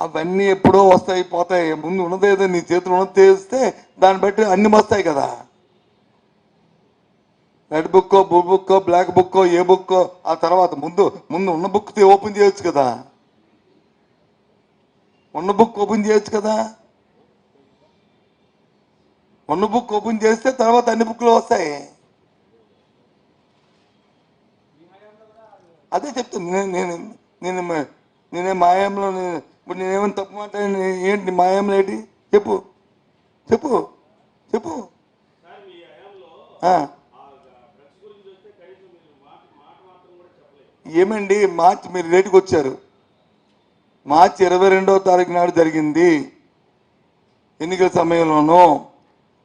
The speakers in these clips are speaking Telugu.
అవన్నీ ఎప్పుడో వస్తాయి పోతాయి. ముందు ఉన్నదేదో నీ చేతులు ఉన్నది తెలిస్తే దాన్ని బట్టి అన్ని వస్తాయి కదా. Red book blue book black book ఏ బుక్ ఆ తర్వాత ముందు ముందు ఉన్న బుక్ ఓపెన్ చేయొచ్చు కదా. ఉన్న బుక్ ఓపెన్ చేయొచ్చు కదా. ఉన్న బుక్ ఓపెన్ చేస్తే తర్వాత అన్ని బుక్లు వస్తాయి. అదే చెప్తాను నేను నేను నేను నేనే మాయంలో నేను ఇప్పుడు నేనేమైనా తప్పు మాట్లాడి ఏంటి? మా మాయంలో ఏంటి చెప్పు. చెప్పు. చెప్పు. ఏమండి? మార్చి మీరు రేటుకి వచ్చారు. మార్చి ఇరవై రెండవ తారీఖు నాడు జరిగింది ఎన్నికల సమయంలోనూ.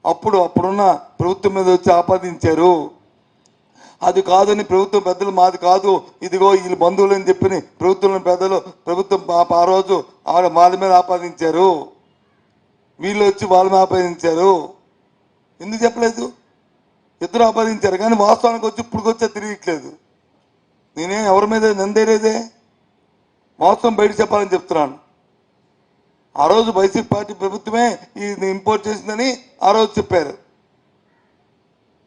అప్పుడు అప్పుడున్న ప్రభుత్వం మీద వచ్చి ఆపాదించారు. అది కాదని ప్రభుత్వం పెద్దలు మాది కాదు. ఇదిగో వీళ్ళు బంధువులు అని చెప్పి ప్రభుత్వం పెద్దలు ప్రభుత్వం ఆ రోజు ఆవిడ వాళ్ళ మీద ఆపాదించారు. వీళ్ళు వచ్చి వాళ్ళ మీద ఆపాదించారు. ఎందుకు చెప్పలేదు? ఇద్దరు ఆపాదించారు కానీ వాస్తవానికి వచ్చి ఇప్పుడు వచ్చా తిరిగిట్లేదు. నేనే ఎవరి మీద నిందేరేదే వాస్తవం బయట చెప్పాలని చెప్తున్నాను. ఆ రోజు వైసీపీ పార్టీ ప్రభుత్వమే ఇది ఇంపోర్ట్ చేసిందని ఆ రోజు చెప్పారు.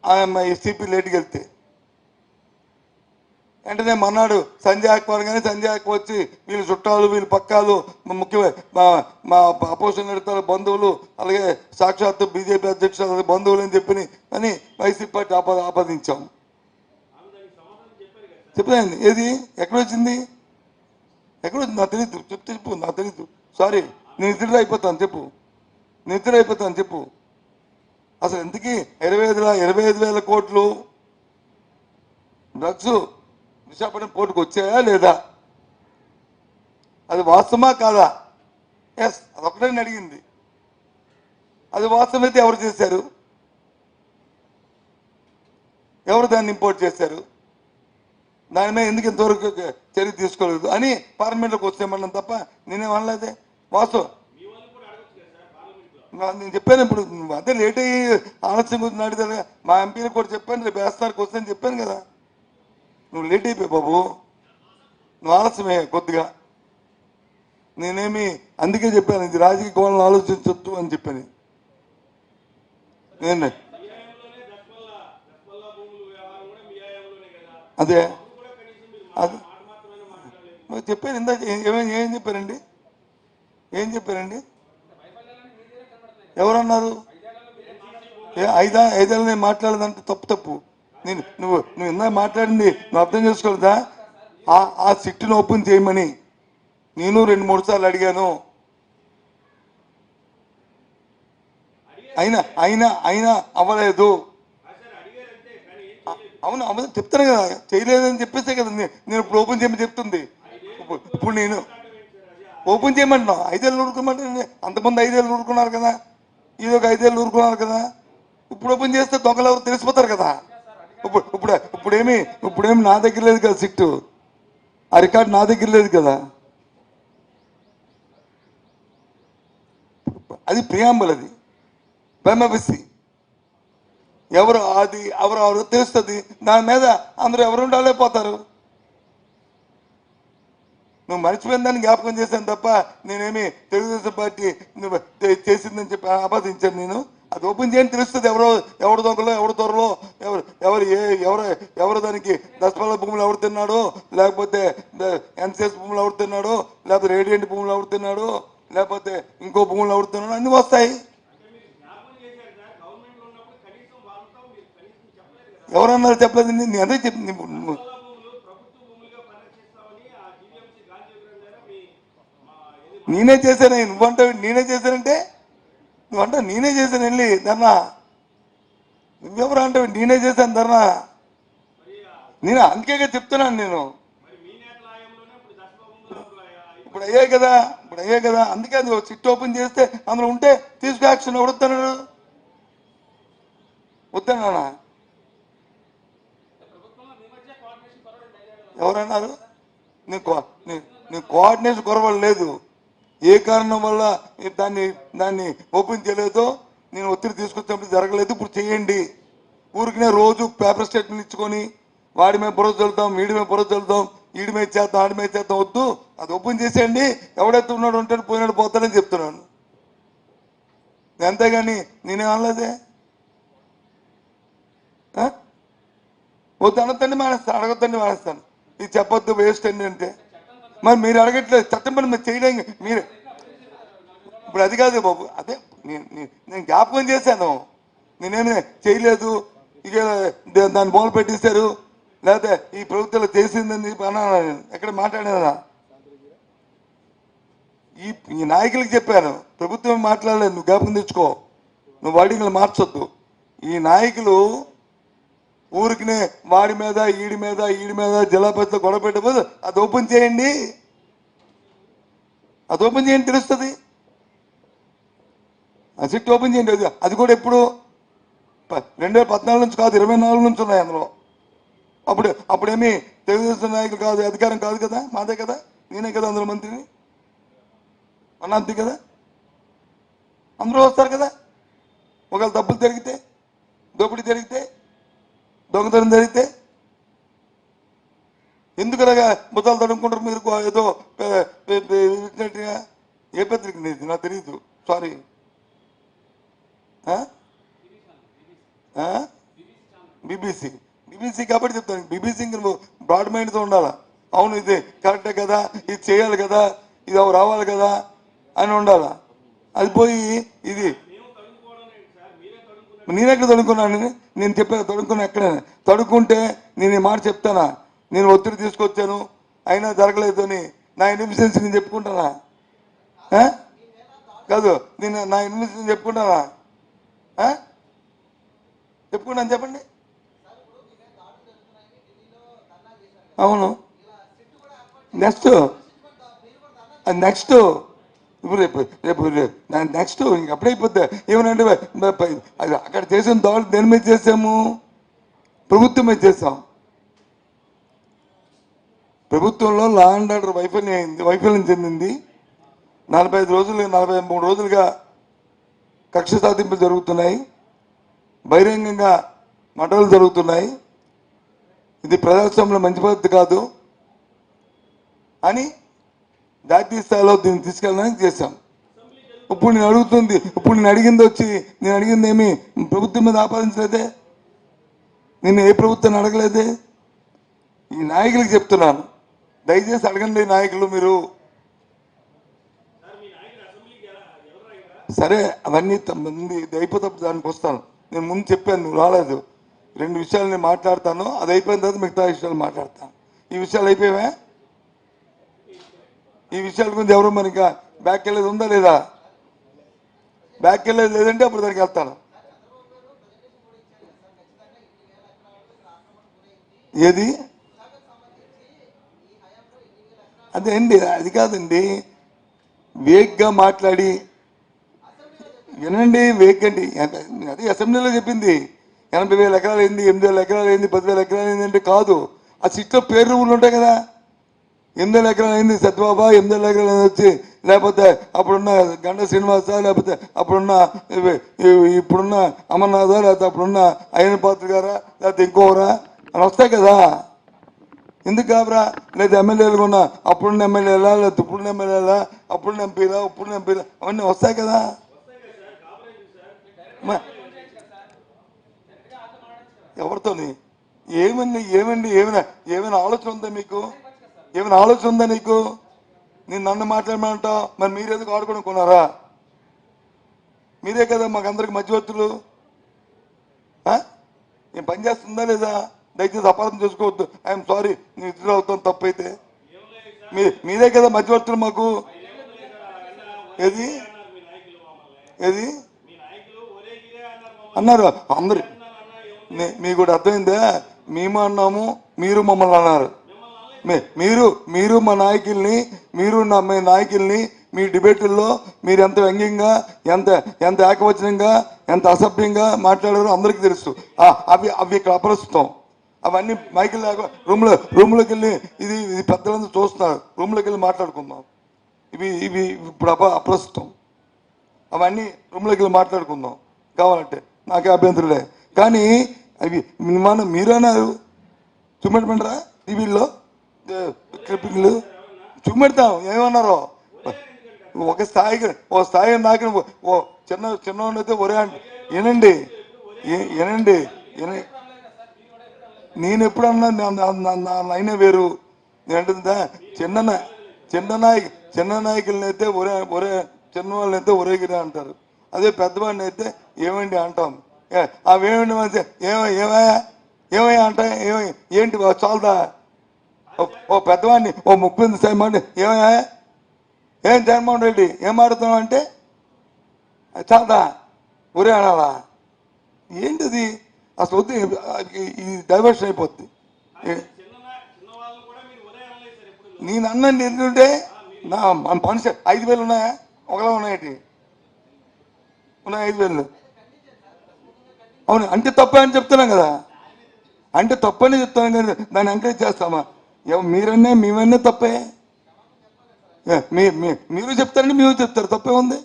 ఆయన సిపి లేట్కి వెళ్తే వెంటనే మన్నాడు సంజయ్ అక్బర్ కానీ సంజయ్ అక్బర్ వచ్చి వీళ్ళు చుట్టాలు వీళ్ళు పక్కాలు ముఖ్యమైన మా మా అపోజిషన్ నడుతారు బంధువులు అలాగే సాక్షాత్తు బీజేపీ అధ్యక్షులు బంధువులు అని చెప్పి అని వైసీపీ పార్టీ ఆపా ఆపాదించాం. చెప్పలేండి ఏది? ఎక్కడొచ్చింది? ఎక్కడొచ్చింది? నా వచ్చింది నాకు చెప్తే చెప్పు నాకు తెలీదు. సారీ నేను అయిపోతాను చెప్పు. నిద్ర అయిపోతాను చెప్పు. అసలు ఎందుకీ? ఇరవై ఐదు ఇరవై ఐదు వేల కోట్లు డ్రగ్స్ విశాఖపట్నం పోర్టుకు వచ్చాయా లేదా? అది వాస్తవమా కాదా? ఎస్ అదొకటే అడిగింది. అది వాస్తవమైతే ఎవరు చేశారు? ఎవరు దాన్ని ఇంపోర్ట్ చేశారు? దాని మీద ఎందుకు ఇంతవరకు చర్య తీసుకోలేదు? అని పార్లమెంట్లోకి వచ్చేయమన్నాను తప్ప నేనేం అనలేదే. వాస్తవం. నేను చెప్పాను ఇప్పుడు అదే లేట్ అయ్యి ఆలస్యం గురించి అడిగితే మా ఎంపీలకు కూడా చెప్పాను రేపు వేస్తారు వస్తాను చెప్పాను కదా. నువ్వు లేట్ అయిపోయి బాబు. నువ్వు ఆలస్యమే కొద్దిగా. నేనేమి అందుకే చెప్పాను ఇది రాజకీయ కోణంలో ఆలోచించొద్దు అని చెప్పాను. నేను అదే. అది. చెప్పాను ఇందాక ఏమేమి ఏం చెప్పారండి? ఏం చెప్పారండి? ఎవరన్నారు? ఏ ఐదా ఐదేళ్ళు నేను మాట్లాడదంటే తప్పు తప్పు. నేను నువ్వు నువ్వు ఇందాక మాట్లాడింది నువ్వు అర్థం చేసుకోలేదా? ఆ ఆ సిట్టును ఓపెన్ చేయమని. నేను రెండు మూడు సార్లు అడిగాను. అయినా అయినా అయినా అవ్వలేదు. అవును అవును చెప్తాను కదా చేయలేదని చెప్పేస్తే కదా నేను ఇప్పుడు ఓపెన్ చేయమని చెప్తుంది. ఇప్పుడు- నేను ఓపెన్ చేయమంటున్నావు. ఐదేళ్ళు ఊరుకోమంటే అంతమంది ఐదేళ్ళు ఊరుకున్నారు కదా. ఇది ఒక ఐదేళ్ళు ఊరుకున్నారు కదా ఇప్పుడు ఓపెన్ చేస్తే దొంగలు ఎవరు తెలిసిపోతారు కదా ఇప్పుడు ఇప్పుడు ఇప్పుడేమి ఇప్పుడేమి నా దగ్గర లేదు కదా సిట్టు? ఆ రికార్డు నా దగ్గర లేదు కదా? అది ప్రియాంబల్ అది. బెమ్మబిసి ఎవరు అది ఎవరు ఎవరు తెలుస్తుంది. దాని మీద అందరూ ఎవరు ఉండాలేపోతారు నువ్వు మర్చిపోయిన దాన్ని జ్ఞాపకం చేశాను తప్ప నేనేమి తెలుగుదేశం పార్టీ నువ్వు చేసిందని చెప్పి ఆపాదించాను నేను. అది ఓపెన్ చేయని తెలుస్తుంది ఎవరో ఎవరు దొంగలో ఎవరు దొరలో ఎవరు ఎవరు ఏ ఎవరు ఎవరు దానికి దశపల్ల భూములు ఎవరు తిన్నాడో లేకపోతే ఎన్సిఎస్ భూములు ఎవరు తిన్నాడో లేకపోతే రేడియంట్ భూములు ఎవరు తిన్నాడో లేకపోతే ఇంకో భూములు ఎవరు తిన్నాడో అన్నీ వస్తాయి. ఎవరన్నారు చెప్పలేదు? నేను అదే చెప్పింది నేనే చేశాను నువ్వంటే నేనే చేశానంటే నువ్వంటే నేనే చేశాను వెళ్ళి ధర్నా. నువ్వెవరు అంటే నేనే చేశాను ధర్నా. నేను అందుకే చెప్తున్నాను నేను. ఇప్పుడు అయ్యే కదా ఇప్పుడు అయ్యే కదా. అందుకే అది చిట్ ఓపెన్ చేస్తే అందులో ఉంటే తీసుకు యాక్షన్ ఎవడొద్దన్నాడు వద్దన్నానా? ఎవరన్నారు? నీ కో- నీ- కోఆర్డినేషన్ కొరవ లేదు. ఏ కారణం వల్ల దాన్ని దాన్ని ఓపెన్ చేయలేదో నేను ఒత్తిడి తీసుకొచ్చినప్పుడు జరగలేదు ఇప్పుడు చేయండి. ఊరికినే రోజు పేపర్ స్టేట్మెంట్ ఇచ్చుకొని వాడి మీద బుర్ర చల్లుతాం వీడి మీద బుర్ర చల్లుతాం ఈడి మీద చేద్దాం ఆడి మీద చేద్దాం వద్దు. అది ఓపెన్ చేసేయండి. ఎవడైతే ఉన్నాడు ఉంటాడు పోయినాడు పోతాడని చెప్తున్నాను. అంతేగాని నేనేం అనలేదే? వద్దు అనొద్దండి మానేస్తాను అడగొద్దండి మానేస్తాను. ఇది చెప్పొద్దు వేస్ట్ అండి అంటే. మరి మీరు అడగట్లేదు చట్టం పని మీరు చేయడం మీరు. ఇప్పుడు అది కాదు బాబు అదే నేను నేను- జ్ఞాపకం చేశాను. నేనేమి చేయలేదు ఇక దాన్ని బోల్ పెట్టేశారు లేకపోతే ఈ ప్రభుత్వంలో చేసిందని చెప్పి అన్నాను ఎక్కడ మాట్లాడేదా ఈ ఈ నాయకులకు చెప్పాను ప్రభుత్వం మాట్లాడలేదు నువ్వు జ్ఞాపకం తెచ్చుకో. నువ్వు వర్డింగ్లు మార్చొద్దు. ఈ నాయకులు ఊరికినే వాడి మీద ఈడి మీద ఈడి మీద జిల్లా గొడవ పెట్టబోదు అది ఓపెన్ చేయండి. అది ఓపెన్ చేయండి తెలుస్తుంది. ఆ సిట్ ఓపెన్ చేయండి అది. అది కూడా ఎప్పుడు? ప- రెండు వేల పద్నాలుగు నుంచి కాదు ఇరవై నాలుగు నుంచి ఉన్నాయి అందులో. అప్పుడు అప్పుడేమి తెలుగుదేశం నాయకులు కాదు అధికారం కాదు కదా? మాదే కదా? నేనే కదా అందులో మంత్రిని? మన కదా? అందరూ వస్తారు కదా? ఒకవేళ డబ్బులు జరిగితే దోపిడీ జరిగితే దొంగతనం జరిగితే? ఎందుకనగా అలాగా ముద్దాలు తడుముకుంటారు మీరు ఏదో ఇచ్చినట్టుగా? ఏ పత్రిక నీది నాకు తెలియదు సారీ బీబీసీ బీబీసీ కాబట్టి చెప్తాను. బీబీసీ నువ్వు బ్రాడ్ మైండ్తో ఉండాలా? అవును ఇది కరెక్టే కదా? ఇది చేయాలి కదా? ఇది రావాలి కదా? అని ఉండాలా? అది పోయి ఇది నేనెక్కడ తడుకున్నాను నేను చెప్పాను తడుకున్నా ఎక్కడ? తడుకుంటే నేను ఈ మాట చెప్తానా? నేను ఒత్తిడి తీసుకొచ్చాను అయినా జరగలేదు అని. నా ఇన్ఫిషియన్సీ నేను చెప్పుకుంటానా? కాదు నేను నా ఇన్ఫిషియన్సీ చెప్పుకుంటానా? చెప్పుకున్నాను చెప్పండి. అవును. నెక్స్ట్. నెక్స్ట్. ఇప్పుడు రేపు రేపు రేపు నెక్స్ట్ ఇంక అప్పుడైపోతే ఏమనంటే అక్కడ చేసిన దోళ దేని మీద చేసాము ప్రభుత్వం మీద చేసాం ప్రభుత్వంలో లా అండ్ ఆర్డర్ వైఫల్యం అయింది వైఫల్యం చెందింది. నలభై ఐదు రోజులు నలభై మూడు రోజులుగా కక్ష సాధింపులు జరుగుతున్నాయి. బహిరంగంగా మటలు జరుగుతున్నాయి. ఇది ప్రజాస్వామ్యంలో మంచి పద్ధతి కాదు. అని జాతీయ స్థాయిలో దీన్ని తీసుకెళ్ళడానికి చేశాం. ఇప్పుడు నేను అడుగుతుంది ఇప్పుడు నేను అడిగింది వచ్చి నేను అడిగింది ఏమి ప్రభుత్వం మీద ఆపాదించలేదే? నేను ఏ ప్రభుత్వాన్ని అడగలేదే? ఈ నాయకులకు చెప్తున్నాను. దయచేసి అడగండి నాయకులు మీరు. సరే అవన్నీ తొమ్మిది ఇది అయిపోతే దానికి వస్తాను. నేను ముందు చెప్పాను నువ్వు రాలేదు. రెండు విషయాలు నేను మాట్లాడతాను. అది అయిపోయిన తర్వాత మిగతా విషయాలు మాట్లాడతాను. ఈ విషయాలు అయిపోయావా ఈ విషయాల గురించి ఎవరు మరి ఇంకా బ్యాక్ వెళ్ళేది ఉందా లేదా? బ్యాక్ వెళ్ళేది లేదంటే అప్పుడు దానికి వెళ్తాను ఏది? అదే అండి అది కాదండి. వేగ్గా మాట్లాడి వినండి వేగ్ అండి అది అసెంబ్లీలో చెప్పింది. ఎనభై వేల ఎకరాలు అయింది ఎనిమిది వేల ఎకరాలు అయింది పదివేల ఎకరాలు అయింది అంటే కాదు. ఆ సిట్లో పేరు ఊళ్ళు ఉంటాయి కదా. ఎనిమిది వేల ఎకరాలు అయింది సత్యబాబా ఎనిమిది వేల ఎకరాలు వచ్చి లేకపోతే అప్పుడున్న గండ శ్రీనివాస లేకపోతే అప్పుడున్న ఇప్పుడున్న అమర్నాథ లేకపోతే అప్పుడున్న అయ్యన పాత్ర గారా లేకపోతే ఇంకోరా? అని వస్తాయి కదా. ఎందుకు కాబరా లేదా ఎమ్మెల్యేలు ఉన్న అప్పుడున్న ఎమ్మెల్యేలా లేకపోతే ఇప్పుడున్న ఎమ్మెల్యేలా అప్పుడున్న ఎంపీలా ఇప్పుడున్న ఎంపీలా అవన్నీ వస్తాయి కదా. మ- ఎవరితోని? ఏమండి ఏమండి ఏమైనా ఏమైనా ఆలోచన ఉందా మీకు? ఏమైనా ఆలోచన ఉందా నీకు? నేను నన్ను మాట్లాడమంటావు మరి మీరు ఎందుకు ఆడుకోనుకున్నారా మీరే కదా మాకందరికి మధ్యవర్తులు. నేను పని చేస్తుందా లేదా? దయచేసి అపార్థం చేసుకోవద్దు. ఐఎమ్ సారీ నేను ఇద్దరు అవుతాను తప్పైతే. మీ మీరే కదా మధ్యవర్తులు మాకు. ఏది? ఏది? అన్నారు. అందరు నే- మీకు కూడా అర్థమైందా? మేము అన్నాము మీరు మమ్మల్ని అన్నారు. మీరు మీరు మా నాయకుల్ని మీరు నా మీ నాయకుల్ని మీ డిబేటుల్లో మీరు ఎంత వ్యంగ్యంగా ఎంత ఎంత ఏకవచనంగా ఎంత అసభ్యంగా మాట్లాడారో అందరికీ తెలుసు. అవి అవి ఇక్కడ అప్రస్తుతం. అవన్నీ మైకిల్ రూమ్లో రూమ్లోకి వెళ్ళి ఇది ఇది పెద్దలందరూ చూస్తున్నారు. రూమ్లోకి వెళ్ళి మాట్లాడుకుందాం. ఇవి ఇవి ఇప్పుడు అప అప్రస్తుతం. అవన్నీ రూమ్లోకి వెళ్ళి మాట్లాడుకుందాం. కావాలంటే నాకే అభ్యంతరులే. కానీ అవి మన మీరు అన్నారు చూపెట్టమంటారా టీవీల్లో? క్లిప్పింగ్లు చూపెడతాం ఏమన్నారో? ఒక స్థాయికి ఓ స్థాయి నాకు ఓ చిన్న చిన్న అయితే ఒరే అంటే. వినండి వినండి నేను ఎప్పుడన్నా అన్నా నా- లైనే వేరు. ఏంటంటే చిన్న చిన్న నాయక చిన్న నాయకులని అయితే ఒరే ఒరే చిన్న వాళ్ళని అయితే ఒరేగిరా అంటారు. అదే పెద్దవాడిని అయితే ఏమండి అంటాం. ఏ, అవేమండి మంచి ఏమ ఏమయ్యా ఏమయ్యా అంటా ఏమై ఏంటి వా- చాలదా? ఓ- ఓ పెద్దవాడిని ఓ ముప్పింది ఎనిమిది ఏమయ్యా? ఏం జగన్మోహన్ రెడ్డి ఏం ఆడుతున్నావు అంటే చాలా చాలదా? ఒరే అనాలా ఏంటిది? అసలు వద్దు ఇది డైవర్షన్ అయిపోద్ది. ఏ- నేను అన్నండి ఎందుకంటే నా మన ఐదు వేలు ఉన్నాయా? ఒకలా ఉన్నాయటి ఉన్నాయి ఐదు వేలు. అవును అంటే తప్పే అని చెప్తున్నాం కదా. అంటే తప్పని చెప్తున్నాం కదా దాన్ని ఎంకరేజ్ చేస్తామా? మీరన్నే మేమన్నే తప్పే. మీ- మీరు చెప్తారని మేము చెప్తారు తప్పే ఉంది.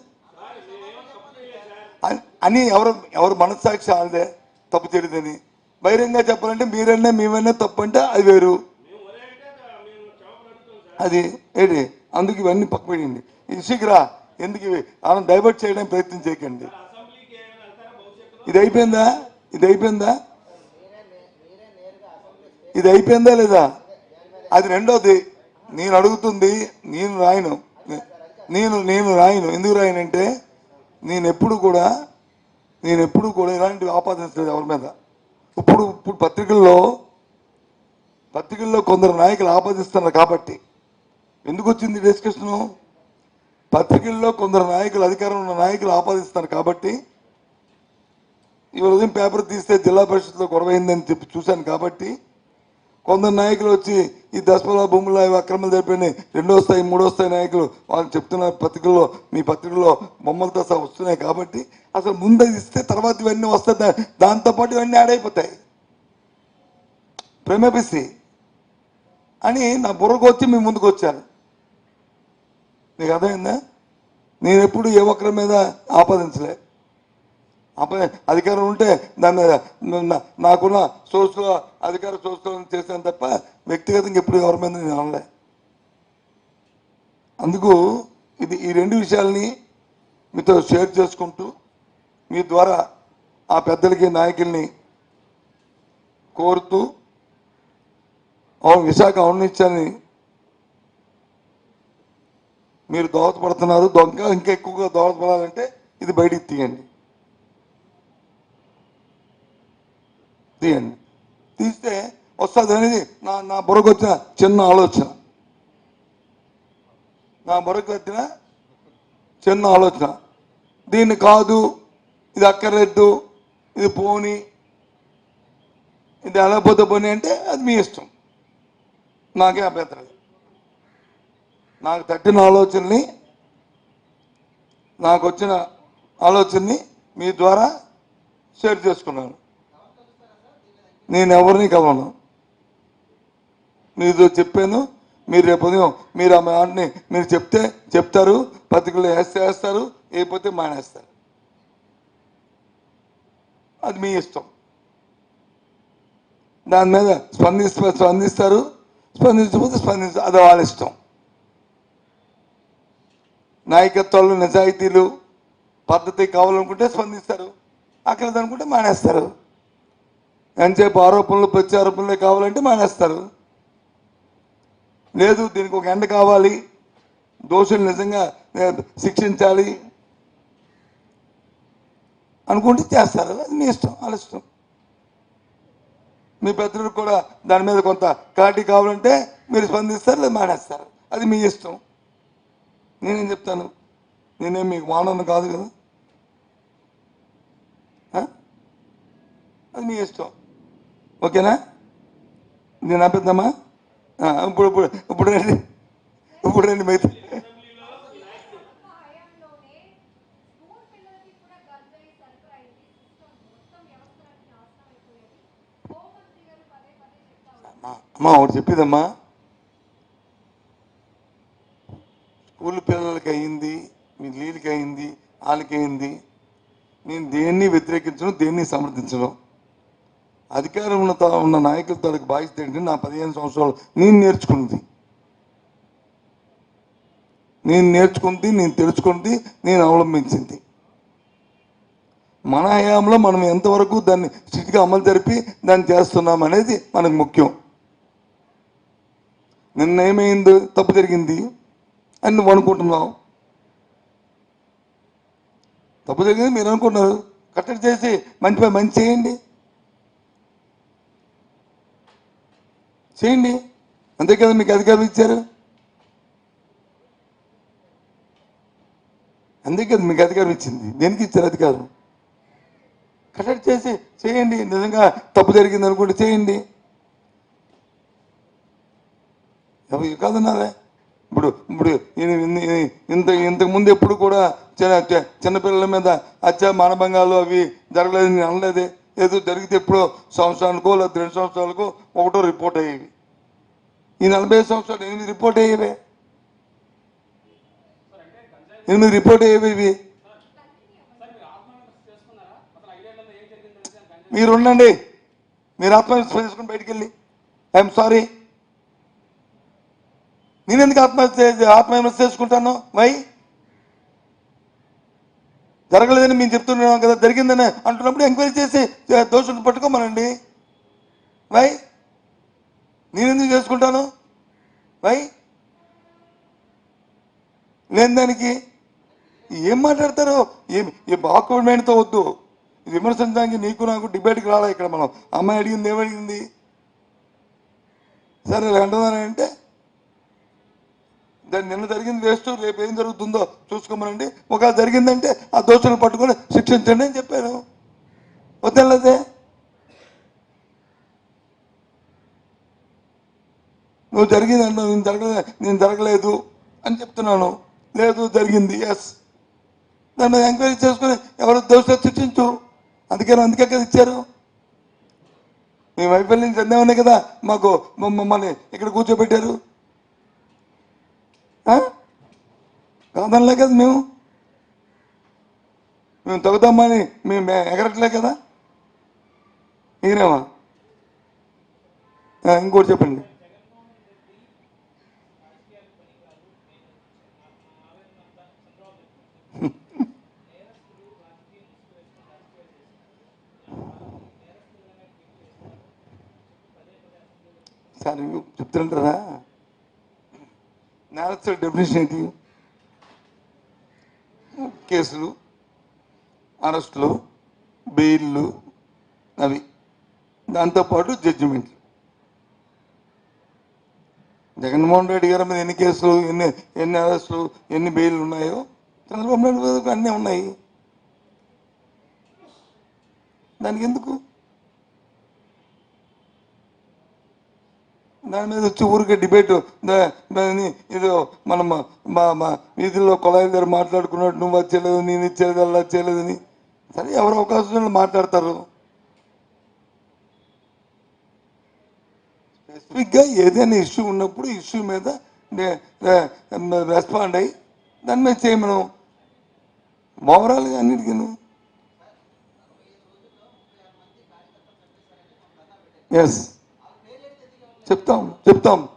అని- అని ఎవరు ఎవరు మనస్సాక్షి వాళ్ళదే తప్పు తెలియదని బహిరంగ చెప్పాలంటే మీరన్నా మేమన్నా తప్పు అంటే అది వేరు. అది ఏంటి అందుకు ఇవన్నీ పక్క పెట్టండి. ఇది ఎందుకు ఇవి? ఆమె డైవర్ట్ చేయడానికి ప్రయత్నం చేయకండి. ఇది అయిపోయిందా? ఇది అయిపోయిందా? ఇది అయిపోయిందా లేదా? అది రెండోది నేను అడుగుతుంది నేను రాయను. నేను నేను రాయను. ఎందుకు రాయనంటే నేను ఎప్పుడు కూడా నేను ఎప్పుడు కూడా ఇలాంటివి ఆపాదించలేదు ఎవరి మీద. ఇప్పుడు ఇప్పుడు పత్రికల్లో పత్రికల్లో కొందరు నాయకులు ఆపాదిస్తున్నారు కాబట్టి. ఎందుకు వచ్చింది డిస్కషను పత్రికల్లో కొందరు నాయకులు అధికారం ఉన్న నాయకులు ఆపాదిస్తున్నారు కాబట్టి. ఈ ఉదయం పేపర్ తీస్తే జిల్లా పరిషత్లో గొడవైందని అయిందని చెప్పి చూశాను కాబట్టి. కొందరు నాయకులు వచ్చి ఈ దశపల భూముల్లో ఇవి అక్రమాలు జరిపినాయి. రెండో స్థాయి మూడో స్థాయి నాయకులు వాళ్ళు చెప్తున్న పత్రికల్లో మీ పత్రికల్లో బొమ్మలతో సహా వస్తున్నాయి కాబట్టి అసలు ముందు ఇస్తే తర్వాత ఇవన్నీ వస్తాయి. దాంతోపాటు ఇవన్నీ యాడ్ అయిపోతాయి. ప్రేమపిసి అని నా బుర్రకు వచ్చి మీ ముందుకు వచ్చాను. నీకు అర్థమైందా? నేను ఎప్పుడు ఏ ఒక్కరి మీద ఆపాదించలే. ఆప అధికారం ఉంటే దాన్ని నాకున్న సోర్స్లో అధికార సోర్స్లో చేశాను తప్ప వ్యక్తిగతంగా ఎప్పుడు ఎవరి మీద నేను అనలే అందుకు ఇది ఈ రెండు విషయాల్ని మీతో షేర్ చేసుకుంటూ మీ ద్వారా ఆ పెద్దలకి నాయకుల్ని కోరుతూ అవును విశాఖ అవునిచ్చాని మీరు దోహదపడుతున్నారు. దొంగ ఇంకా ఎక్కువగా దోహదపడాలంటే ఇది బయటికి తీయండి. తీయండి. తీస్తే వస్తుంది అనేది నా నా బుర్రకు వచ్చిన చిన్న ఆలోచన. నా బుర్రకు వచ్చిన చిన్న ఆలోచన. దీన్ని కాదు ఇది అక్కర్లేదు ఇది పోని. ఇది ఎలా పోతే పోనీ అంటే అది మీ ఇష్టం. నాకే అభ్యంతరం నాకు తట్టిన ఆలోచనని నాకు వచ్చిన ఆలోచనని మీ ద్వారా షేర్ చేసుకున్నాను. నేను ఎవరిని కలవను? మీతో చెప్పాను మీరు రేపు ఉదయం మీరు ఆ మాటని మీరు చెప్తే చెప్తారు పత్రికలు వేస్తే వేస్తారు వేయకపోతే మానేస్తారు. అది మీ ఇష్టం. దాని మీద స్పందిస్త స్పందిస్తారు స్పందించకపోతే స్పందిస్తారు అది వాళ్ళ ఇష్టం. నాయకత్వాలు నిజాయితీలు పద్ధతి కావాలనుకుంటే స్పందిస్తారు అక్కడ అనుకుంటే మానేస్తారు. ఎంతసేపు ఆరోపణలు ప్రత్యారోపణలు కావాలంటే మానేస్తారు. లేదు దీనికి ఒక ఎండ కావాలి. దోషులు నిజంగా శిక్షించాలి. అనుకుంటే చేస్తారు. అది మీ ఇష్టం వాళ్ళ ఇష్టం. మీ పెద్దలకు కూడా దాని మీద కొంత క్లారిటీ కావాలంటే మీరు స్పందిస్తారు లేదా మానేస్తారు. అది మీ ఇష్టం. నేనేం చెప్తాను? నేనేం మీకు వానను కాదు కదా? అది మీ ఇష్టం. ఓకేనా? నేను ఆపేద్దామా? ఇప్పుడు ఇప్పుడు ఇప్పుడు రండి. ఇప్పుడు రండి మిగతా. అమ్మా ఒకటి చెప్పేదమ్మా. స్కూల్ పిల్లలకి అయింది మీ లీలకి అయింది వాళ్ళకి అయింది. నేను దేన్ని వ్యతిరేకించను దేన్ని సమర్థించను? అధికారంలో ఉన్న ఉన్న నాయకుల తాలూకు బాధ్యత ఏంటి? నా పదిహేను సంవత్సరాలు నేను నేర్చుకున్నది. నేను నేర్చుకుంది నేను తెలుసుకుంది నేను అవలంబించింది. మన హయాంలో మనం ఎంతవరకు దాన్ని స్థితిగా అమలు జరిపి దాన్ని చేస్తున్నాం అనేది మనకు ముఖ్యం. నిన్న ఏమైంది? తప్పు జరిగింది అని నువ్వు అనుకుంటున్నావు. తప్పు జరిగింది మీరు అనుకుంటున్నారు. కట్టడి చేసి మంచి మంచి చేయండి. చేయండి. అంతే కదా మీకు అధికారం ఇచ్చారు? అంతే కదా మీకు అధికారం ఇచ్చింది. దేనికి ఇచ్చారు అధికారం కరెక్ట్ చేసి చేయండి. నిజంగా తప్పు జరిగింది అనుకుంటే చేయండి. ఎవరు కాదన్నారా? ఇప్పుడు ఇప్పుడు ఇంత ఇంతకు ముందు ఎప్పుడు కూడా చిన్న చిన్నపిల్లల మీద అచ్చ మానభంగాలు అవి జరగలేదు నేను అనలేదే. ఏదో జరిగితే ఎప్పుడో సంవత్సరానికో లేదా రెండు సంవత్సరాలకో ఒకటో రిపోర్ట్ అయ్యేవి. ఈ నలభై ఐదు సంవత్సరాలు ఎనిమిది రిపోర్ట్ అయ్యేవే. ఎనిమిది రిపోర్ట్ అయ్యేవి ఇవి. మీరు ఉండండి. మీరు ఆత్మహత్య చేసుకుని బయటికి వెళ్ళి ఐఎమ్ సారీ. నేనెందుకు ఆత్మహత్య ఆత్మహత్య చేసుకుంటాను? వై? జరగలేదని మేము చెప్తున్నాం కదా జరిగిందని అంటున్నప్పుడు ఎంక్వైరీ చేసి చే- దోషులను పట్టుకోమనండి. వై? నేనెందుకు చేసుకుంటాను? వై? లేని దానికి? ఏం మాట్లాడతారో? ఏం ఈ బాక్వర్డ్మెంట్తో వద్దు. విమర్శించడానికి నీకు నాకు డిబేట్కి రాలా ఇక్కడ మనం. అమ్మాయి అడిగింది ఏమడిగింది సరే ఇలా అంటే దాన్ని నిన్న జరిగింది వేస్ట్ రేపు ఏం జరుగుతుందో చూసుకోమనండి. ఒక జరిగిందంటే ఆ దోషులను పట్టుకొని శిక్షించండి అని చెప్పాను. వద్దలేదే నువ్వు జరిగింది నేను జరగలేదు నేను జరగలేదు అని చెప్తున్నాను. లేదు జరిగింది ఎస్ దాన్ని ఎంక్వైరీ చేసుకుని ఎవరు దోషులు శిక్షించు. అందుకే అందుకే కదా ఇచ్చారు. మీ వైఫల్యం చెందామనే కదా మాకు మమ్మ- మమ్మల్ని ఇక్కడ కూర్చోబెట్టారు. కాదనలే కదా మేము? మేము తగ్గుతామని మేము ఎగరట్లే కదా? ఎగిరామా ఇంకోటి చెప్పండి సార్ ఇంకో చెప్తుంటారా అసలు డెఫినేషన్ ఏంటి కేసులు అరెస్టులు బెయిల్లు అవి. దాంతోపాటు జడ్జిమెంట్లు జగన్మోహన్ రెడ్డి గారి మీద ఎన్ని కేసులు ఎన్ని ఎన్ని అరెస్టులు ఎన్ని బెయిల్లు ఉన్నాయో చంద్రబాబు నాయుడు అన్నీ ఉన్నాయి. దానికి ఎందుకు? దాని మీద వచ్చి ఊరికే డిబేట్ దాన్ని ఏదో మనం మా మా వీధుల్లో కొలాయి దగ్గర మాట్లాడుకున్నట్టు నువ్వు అది చేయలేదు నేను ఇచ్చేది అలా చేయలేదని. సరే ఎవరు అవకాశం మాట్లాడతారు. స్పెసిఫిక్గా ఏదైనా ఇష్యూ ఉన్నప్పుడు ఇష్యూ మీద రెస్పాండ్ అయ్యి దాని మీద చేయమను. ఓవరాల్గా అన్నిటికీ ఎస్ చెప్తాం చెప్తాం.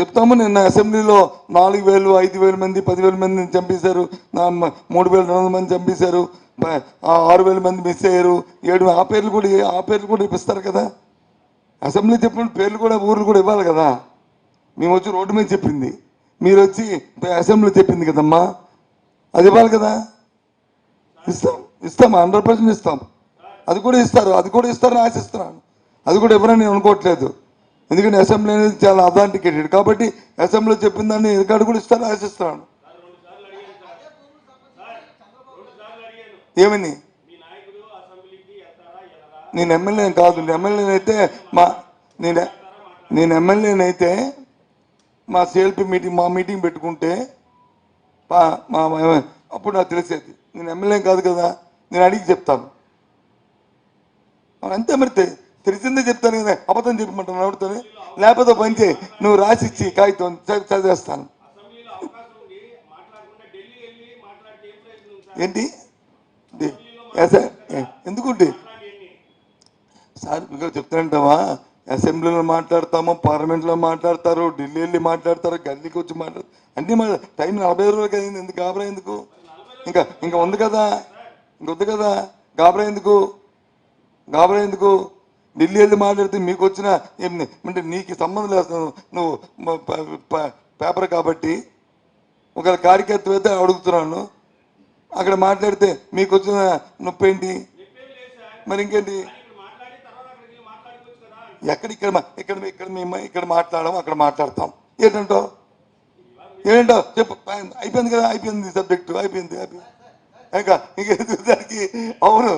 చెప్తాము నిన్న అసెంబ్లీలో నాలుగు వేలు ఐదు వేల మంది పదివేల మందిని చంపేశారు. మూడు వేల రెండు వందల మంది చంపేశారు. ఆరు వేల మంది మిస్ అయ్యారు. ఏడు ఆ పేర్లు కూడా ఆ పేర్లు కూడా ఇప్పిస్తారు కదా. అసెంబ్లీ చెప్పిన పేర్లు కూడా ఊర్లు కూడా ఇవ్వాలి కదా. మేము వచ్చి రోడ్డు మీద చెప్పింది. మీరు వచ్చి అసెంబ్లీ చెప్పింది కదమ్మా. అది ఇవ్వాలి కదా. ఇస్తాం ఇస్తాం హండ్రెడ్ పర్సెంట్ ఇస్తాం. అది కూడా ఇస్తారు అది కూడా ఇస్తారని ఆశిస్తున్నాను. అది కూడా ఇవ్వరని నేను అనుకోవట్లేదు. ఎందుకంటే అసెంబ్లీ అనేది చాలా అథాంటికేటెడ్. కాబట్టి అసెంబ్లీలో చెప్పిన దాన్ని రికార్డు కూడా ఇస్తారని ఆశిస్తున్నాను ఏమని నేను ఎమ్మెల్యే కాదు ఎమ్మెల్యేనైతే మా నేను నేను ఎమ్మెల్యేనైతే మా సిఎల్పి మీటింగ్ మా మీటింగ్ పెట్టుకుంటే మా అప్పుడు నాకు తెలిసేది. నేను ఎమ్మెల్యే కాదు కదా నేను అడిగి చెప్తాను. అంతే మరి తెలిసిందే చెప్తాను కదా అబద్ధం చెప్పమంటాను అడుగుతాను లేకపోతే ఓ పని చేయి నువ్వు రాసిచ్చి కాగితం చదివేస్తాను. ఏంటి? ఏ, ఎందుకుంటే? సార్ మీకు చెప్తానంటావా? అసెంబ్లీలో మాట్లాడతాము పార్లమెంట్లో మాట్లాడతారు ఢిల్లీ వెళ్ళి మాట్లాడతారు గల్లీకి వచ్చి మాట్లాడతారు అన్నీ మా- టైం నలభై రోజులు కదా ఎందుకు గాబరా ఎందుకు? ఇంకా ఇంకా ఉంది కదా ఇంకొద్దు కదా గాబరా ఎందుకు? గాబరా ఎందుకు? ఢిల్లీ వెళ్ళి మాట్లాడితే మీకు వచ్చిన అంటే నీకు సంబంధం లేదు నువ్వు పేపర్ కాబట్టి ఒకవేళ కార్యకర్త అడుగుతున్నాను. అక్కడ మాట్లాడితే మీకు వచ్చిన నొప్పి ఏంటి మరి ఇంకేంటి? ఎక్కడ ఇక్కడ ఇక్కడ ఇక్కడ మేము ఇక్కడ మాట్లాడము అక్కడ మాట్లాడతాం. ఏంటంటో? ఏంటో? చెప్పు. అయిపోయింది కదా అయిపోయింది సబ్జెక్టు అయిపోయింది అయిపోయింది. ఇంకా ఇంకే దానికి అవును.